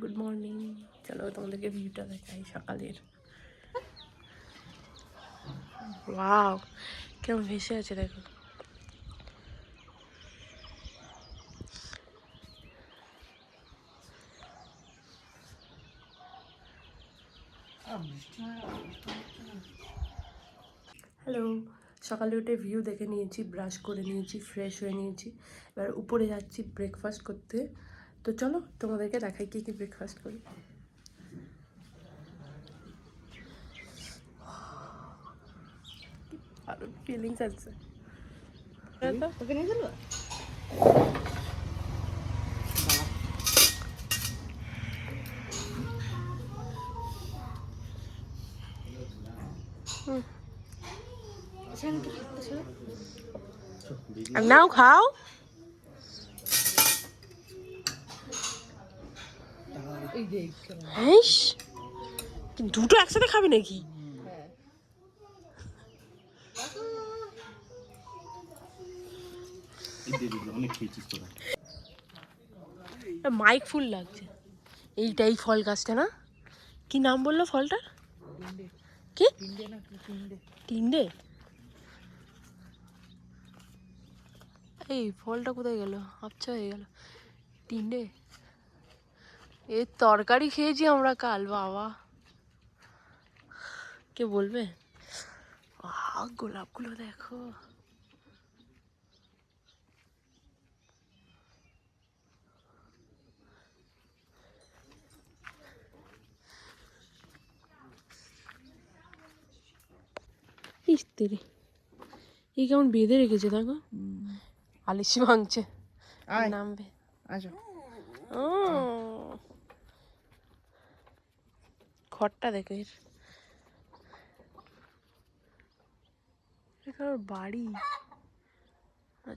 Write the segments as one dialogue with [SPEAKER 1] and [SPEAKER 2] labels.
[SPEAKER 1] Good morning চলো তোমাদেরকে ভিউটা দেখাই সকালের। ওয়াও কেমন ভেসে আছে দেখো। হ্যালো সকালে উঠে ভিউ দেখে নিয়েছি ব্রাশ করে নিয়েছি ফ্রেশ হয়ে নিয়েছি। এবার উপরে যাচ্ছি ব্রেকফাস্ট করতে। তো চলো তোমাদেরকে দেখাই কী কী ব্রেকফাস্ট করি। আরও ফিলিংস আছে। নাও খাও
[SPEAKER 2] এই দেখ
[SPEAKER 1] হ্যাঁ দুটো একসাথে খাবে নাকি?
[SPEAKER 3] অনেক
[SPEAKER 1] মাইক ফুল লাগছে। এইটাই ফল গাছটা না? কি নাম বলল ফলটার কি?
[SPEAKER 2] তিনটে
[SPEAKER 1] এই ফলটা কোথায় গেল? আচ্ছা হয়ে গেল। তিনটে এর তরকারি খেয়েছি আমরা কাল বাবা। কে বলবে? গোলাপগুলো দেখো। ইস তেরে। এই কেমন বেঁধে রেখেছে দেখো। আলিশি ভাঙছে। নামবে।
[SPEAKER 2] আসো।
[SPEAKER 1] ও ঘরটা দেখো এর এটা কারোর বাড়ি।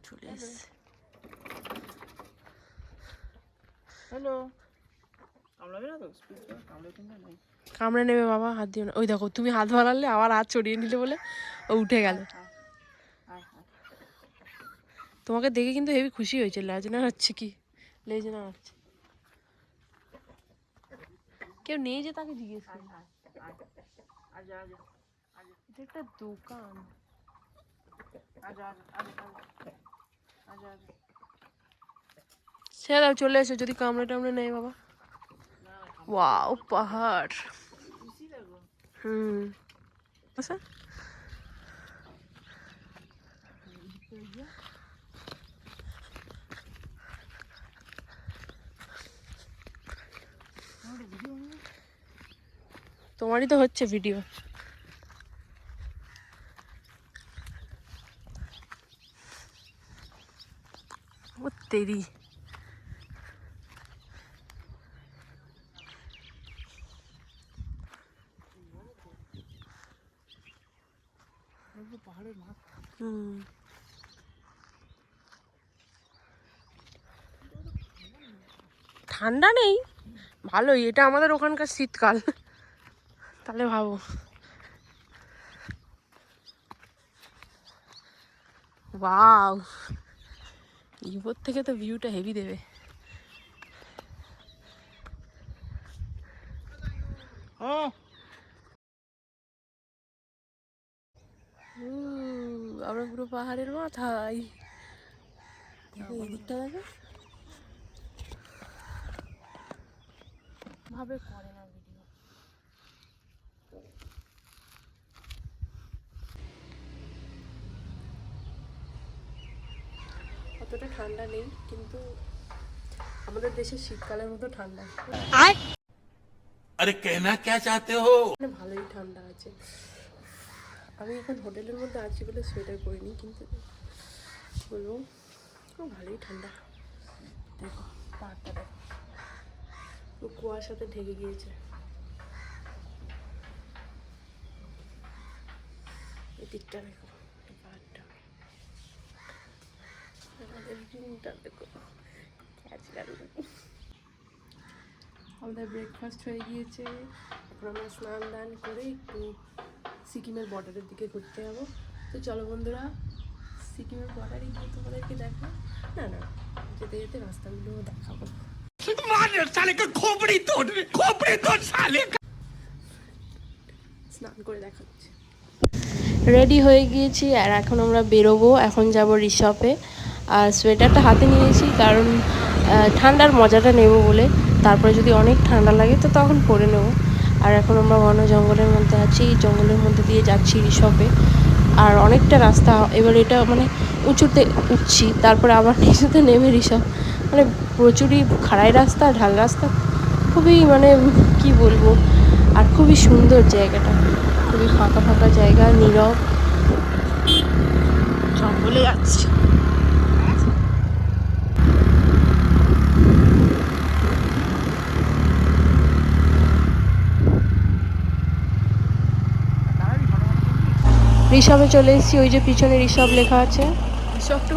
[SPEAKER 1] চলে এসছে।
[SPEAKER 2] হ্যালো। কামড়ে
[SPEAKER 1] নেবে বাবা হাত দিও না ওই দেখো তুমি হাত বাড়ালে আবার হাত ছড়িয়ে নিলে বলে ও উঠে গেল। তোমাকে দেখে কিন্তু হেবি খুশি হয়েছে লাজনা হচ্ছে কি? লেজনা হচ্ছে। কেউ নেই যে তাকে জিজ্ঞেস করি
[SPEAKER 2] আয় আজা আজা
[SPEAKER 1] এটা একটা দোকান
[SPEAKER 2] আজা আজা আজা আজা আজা
[SPEAKER 1] সে দাও চলে এসো যদি কামড়ে টামড়ে নেয় বাবা ওয়াও পাহাড়
[SPEAKER 2] খুশি লাগো
[SPEAKER 1] হুম আচ্ছা তোমারই তো হচ্ছে ভিডিও ও তেরি। হুম। ঠান্ডা নেই? ভালোই এটা আমাদের ওখানকার শীতকাল। তাহলে ভাবো। ওয়াও। ইবোর থেকে তো ভিউটা হেভি দেবে।
[SPEAKER 2] ও
[SPEAKER 1] উম, আমরা পুরো পাহাড়ের মাথায়। দেখো এদিকটা দেখো। ভাবে করে না ভিডিও অতটা ঠান্ডা নেই কিন্তু আমাদের দেশে শীতকালের মতো ঠান্ডা।
[SPEAKER 3] আরে কেনা কে চাতে হো?
[SPEAKER 1] মানে ভালোই ঠান্ডা আছে। আমি এখন হোটেলের মধ্যে আছি বলে সোয়েটার পরিনি কিন্তু বলব ভালোই ঠান্ডা। দেখো পাহাড়টা দেখো। কুয়াশাতে ঢেকে গিয়েছে। এদিকটা দেখো। আমাদের দেখো আমাদের ব্রেকফাস্ট হয়ে গিয়েছে। এখন আমরা স্নান দান করে একটু সিকিমের বর্ডারের দিকে ঘুরতে যাব। তো চলো বন্ধুরা সিকিমের বর্ডারে গিয়ে তোমাদেরকে দেখো। না না যেতে যেতে রাস্তাগুলো দেখাবো।
[SPEAKER 3] স্নান করে দেখাচ্ছি
[SPEAKER 1] রেডি হয়ে গিয়েছি আর এখন আমরা বেরোবো। এখন যাব রিসপে। আর সোয়েটারটা হাতে নিয়েছি কারণ ঠান্ডার মজাটা নেব বলে। তারপরে যদি অনেক ঠান্ডা লাগে তো তখন পরে নেব। আর এখন আমরা ঘন জঙ্গলের মধ্যে আছি, জঙ্গলের মধ্যে দিয়ে যাচ্ছি রিসপে। আর অনেকটা রাস্তা, এবার এটা মানে উঁচুতে উঠছি, তারপরে আবার নিচুতে নেমে রিসপ। মানে প্রচুরই খাড়াই রাস্তা, ঢাল রাস্তা, খুবই মানে কি বলব? আর খুবই সুন্দর জায়গাটা, খুবই ফাঁকা ফাঁকা জায়গা, নীরব।
[SPEAKER 3] জঙ্গলে যাচ্ছি।
[SPEAKER 1] ঋষভে চলে এসেছি ওই যে পিছনে ঋষভ লেখা আছে।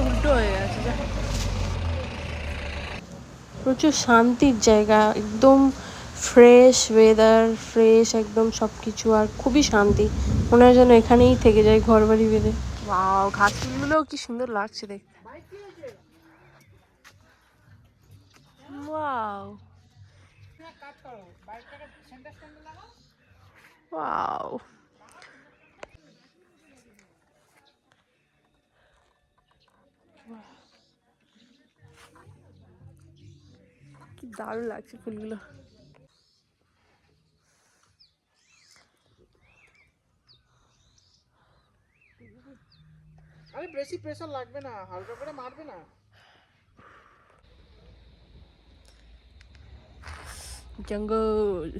[SPEAKER 3] উল্টো হয়ে গেছে
[SPEAKER 1] প্রচুর শান্তির জায়গা একদম ফ্রেশ ওয়েদার ফ্রেশ একদম সব কিছু আর খুবই শান্তি। মনে হয় যেন এখানেই থেকে যায় ঘর বাড়ি বেঁধে।
[SPEAKER 3] ওয়াও ঘাস ফুলগুলোও কি সুন্দর লাগছে দেখতে। ওয়াও ওয়াও কি দারুণ লাগছে ফুলগুলো।
[SPEAKER 2] আরে বেশি প্রেসার লাগবে না হালকা করে মারবে না।
[SPEAKER 3] জঙ্গল।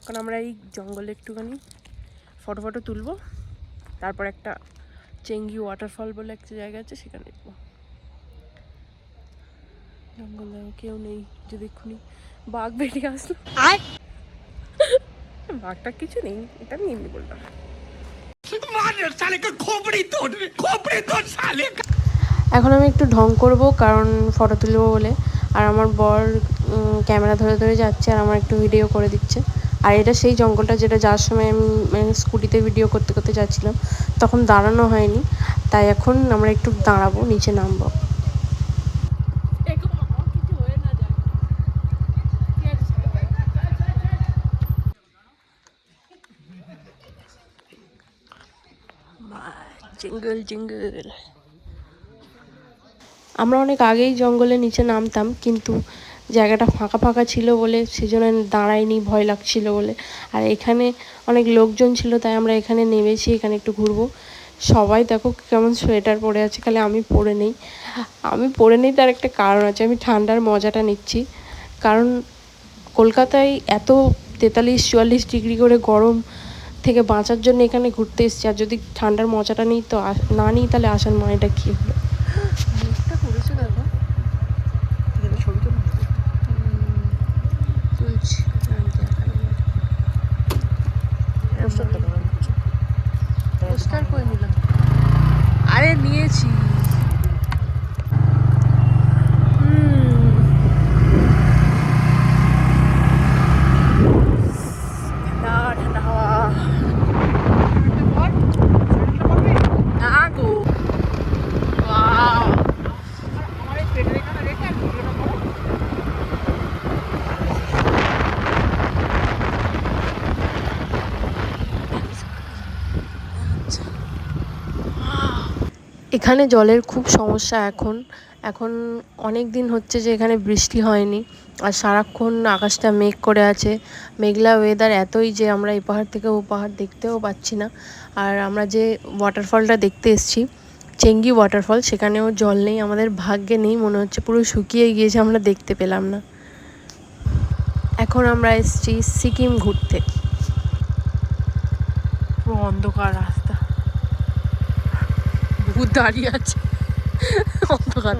[SPEAKER 3] এখন আমরা এই জঙ্গলে একটুখানি ফটো ফটো তুলবো। তারপর একটা চেঙ্গি ওয়াটারফল বলে একটা জায়গা আছে সেখানে দেখব। জঙ্গল কেউ নেই যদি এক্ষুনি বাঘ বেরিয়ে আসলো। বাঘটা কিছু নেই এটা আমি এমনি বললাম।
[SPEAKER 1] এখন আমি একটু ঢং করব কারণ ফটো তুলবো বলে। আর আমার বর ক্যামেরা ধরে ধরে যাচ্ছে আর আমার একটু ভিডিও করে দিচ্ছে। আর এটা সেই জঙ্গলটা যেটা যাওয়ার সময় আমি মানে স্কুটিতে ভিডিও করতে করতে যাচ্ছিলাম তখন দাঁড়ানো হয়নি। তাই এখন আমরা একটু দাঁড়াবো নিচে নামবো।
[SPEAKER 3] জঙ্গল জঙ্গল।
[SPEAKER 1] আমরা অনেক আগেই জঙ্গলের নিচে নামতাম, কিন্তু জায়গাটা ফাঁকা ফাঁকা ছিল বলে সেজন্য দাঁড়াইনি ভয় লাগছিল বলে। আর এখানে অনেক লোকজন ছিল, তাই আমরা এখানে নেমেছি, এখানে একটু ঘুরবো। সবাই দেখো কেমন সোয়েটার পরে আছে, খালি আমি পরে নেই। আমি পরে নেই তার একটা কারণ আছে, আমি ঠান্ডার মজাটা নিচ্ছি। কারণ কলকাতায় এত তেতাল্লিশ, চুয়াল্লিশ ডিগ্রি করে গরম থেকে বাঁচার জন্য এখানে ঘুরতে এসেছি। আর যদি ঠান্ডার মজাটা নিই তো না নিই, তাহলে আসার মানেটা কী হলো
[SPEAKER 3] মুখটা করেছে দেখো
[SPEAKER 2] এখানে ছবি তো
[SPEAKER 3] তুলছি পোস্টার করে নিলাম আরে নিয়েছি হুম। ঠান্ডা ঠান্ডা হাওয়া না গো Wow.
[SPEAKER 2] আমার এই পেটের এখানে রেখে আর ভিডিওটা করো
[SPEAKER 1] এখানে জলের খুব সমস্যা এখন। এখন অনেক দিন হচ্ছে যে এখানে বৃষ্টি হয়নি। আর সারাক্ষণ আকাশটা মেঘ করে আছে। মেঘলা ওয়েদার এতই যে আমরা এই পাহাড় থেকে ও পাহাড় দেখতেও পাচ্ছি না। আর আমরা যে ওয়াটারফলটা দেখতে এসেছি, চেঙ্গি ওয়াটারফল সেখানেও জল নেই, আমাদের ভাগ্যে নেই, মনে হচ্ছে পুরো শুকিয়ে গিয়েছে, আমরা দেখতে পেলাম না। এখন আমরা এসেছি সিকিম ঘুরতে।
[SPEAKER 3] পুরো অন্ধকার রাস্তা। ভূত দাঁড়িয়ে আছে। অন্ধকার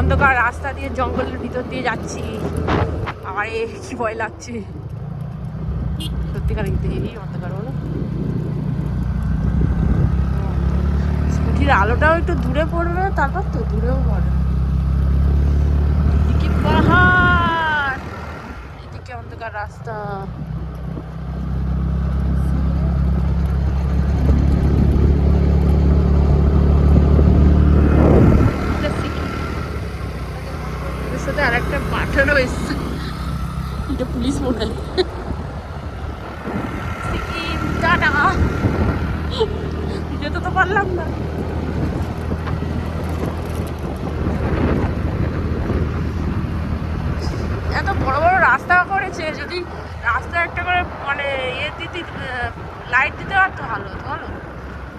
[SPEAKER 3] অন্ধকার রাস্তা দিয়ে জঙ্গলের ভিতর দিয়ে যাচ্ছি। আরে, কি ভয় লাগছে। কিন্তু এই অন্ধকার
[SPEAKER 1] সিটির আলোটাও একটু দূরে পড়বে, তারপর তো দূরেও পড়ে। এদিকে পাহাড়, এদিকে অন্ধকার রাস্তা এটা city। এর সাথে আর একটা পাঠানো এসছে এটা পুলিশ মনে হয় সিকিম টাটা যেতে তো পারলাম না এত বড় বড় রাস্তা করেছে যদি রাস্তা একটা করে মানে ইয়ে দিতে লাইট দিতে পারতো ভালো হতো ভালো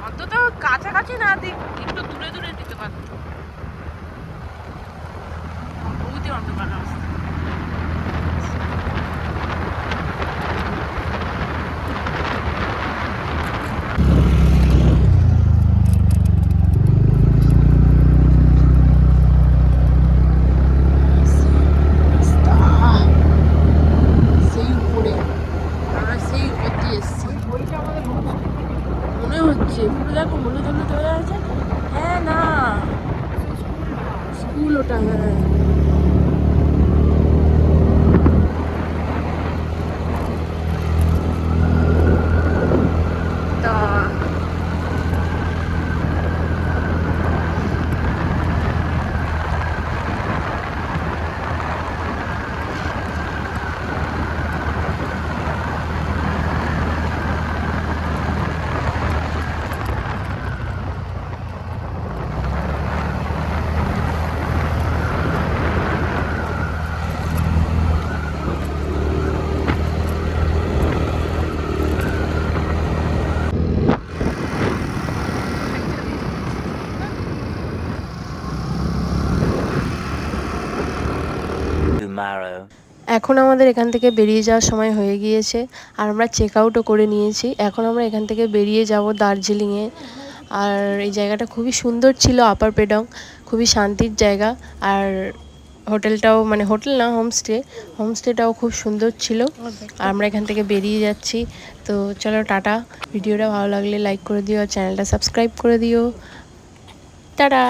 [SPEAKER 1] অন্তত কাছাকাছি না দিক, একটু দূরে দূরে দিতে পারতো। বহুতই অন্ধকার রাস্তা সেই উপরে আমরা সেই উপর দিয়ে এসছি মনে হচ্ছে পুরো দেখো মনে হচ্ছে হয়ে আছে হ্যাঁ না স্কুল ওটা হ্যাঁ তা
[SPEAKER 3] Tomorrow.
[SPEAKER 4] এখন আমাদের এখান থেকে বেরিয়ে যাওয়ার সময় হয়ে গিয়েছে আর আমরা চেক আউটও করে নিয়েছি। এখন আমরা এখান থেকে বেরিয়ে যাব দার্জিলিংয়ে। আর এই জায়গাটা খুবই সুন্দর ছিল আপার পেডং খুবই শান্তির জায়গা। আর হোটেলটাও মানে হোটেল না হোমস্টে হোমস্টেটাও খুব সুন্দর ছিল। আর আমরা এখান থেকে বেরিয়ে যাচ্ছি। তো চলো টাটা। ভিডিওটা ভালো লাগলে লাইক করে দিও আর চ্যানেলটা সাবস্ক্রাইব করে দিও। টাটা!